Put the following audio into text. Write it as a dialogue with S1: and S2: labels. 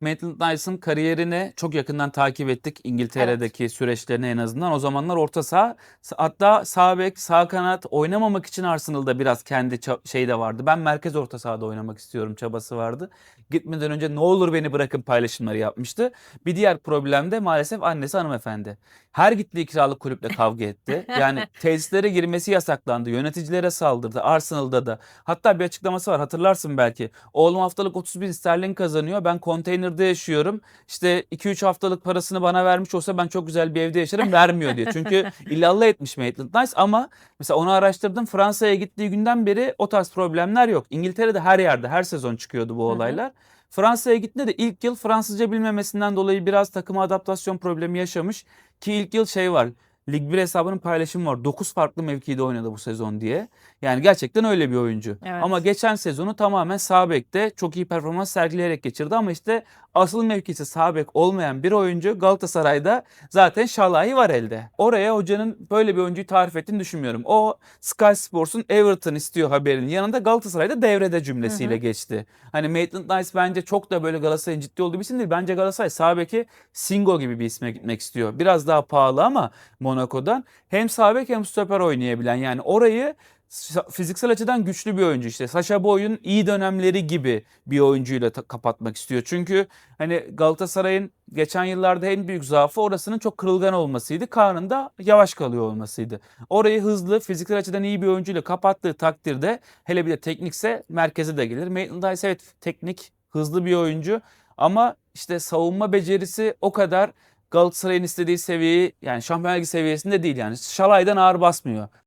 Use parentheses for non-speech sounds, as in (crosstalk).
S1: Maitland-Niles'ın kariyerini çok yakından takip ettik. İngiltere'deki süreçlerini en azından. O zamanlar orta saha hatta sağ bek, sağ kanat oynamamak için Arsenal'da biraz kendi şey de vardı. Ben merkez orta sahada oynamak istiyorum çabası vardı. Gitmeden önce ne olur beni bırakın paylaşımları yapmıştı. Bir diğer problem de maalesef annesi hanımefendi. Her gittiği kiralık kulüple kavga etti. Yani (laughs) tesislere girmesi yasaklandı. Yöneticilere saldırdı. Arsenal'da da. Hatta bir açıklaması var hatırlarsın belki. Oğlum haftalık 30 bin sterlin kazanıyor. Ben konteynerde yaşıyorum. İşte 2-3 haftalık parasını bana vermiş olsa ben çok güzel bir evde yaşarım vermiyor diye. Çünkü (laughs) illallah etmiş Maitland-Niles ama mesela onu araştırdım. Fransa'ya gittiği günden beri o tarz problemler yok. İngiltere'de her yerde her sezon çıkıyordu bu
S2: Hı hı.
S1: olaylar. Fransa'ya gittiğinde de ilk yıl Fransızca bilmemesinden dolayı biraz takıma adaptasyon problemi yaşamış. Ki ilk yıl şey var. Lig 1 hesabının paylaşımı var. 9 farklı mevkide oynadı bu sezon diye. Yani gerçekten öyle bir oyuncu.
S2: Evet.
S1: Ama geçen sezonu tamamen sağ bekte çok iyi performans sergileyerek geçirdi ama işte asıl mevkisi sağ bek olmayan bir oyuncu Galatasaray'da zaten şalayı var elde. Oraya hocanın böyle bir oyuncuyu tarif ettiğini düşünmüyorum. O Sky Sports'un Everton istiyor haberinin yanında Galatasaray'da devrede cümlesiyle
S2: Hı hı.
S1: geçti. Hani Maitland-Niles bence çok da böyle Galatasaray'ın ciddi olduğu bir isim değil. Bence Galatasaray sağ beki Singo gibi bir isme gitmek istiyor. Biraz daha pahalı ama Monaco'dan hem sağ bek hem stoper oynayabilen yani orayı fiziksel açıdan güçlü bir oyuncu işte. Sacha Boey'un iyi dönemleri gibi bir oyuncuyla kapatmak istiyor. Çünkü hani Galatasaray'ın geçen yıllarda en büyük zaafı orasının çok kırılgan olmasıydı. Kaan'ın da yavaş kalıyor olmasıydı. Orayı hızlı, fiziksel açıdan iyi bir oyuncuyla kapattığı takdirde hele bir de teknikse merkeze de gelir. Maitland-Niles evet teknik, hızlı bir oyuncu ama işte savunma becerisi o kadar Galatasaray'ın istediği seviyeyi yani Şampiyonlar Ligi seviyesinde değil yani. Şalay'dan ağır basmıyor.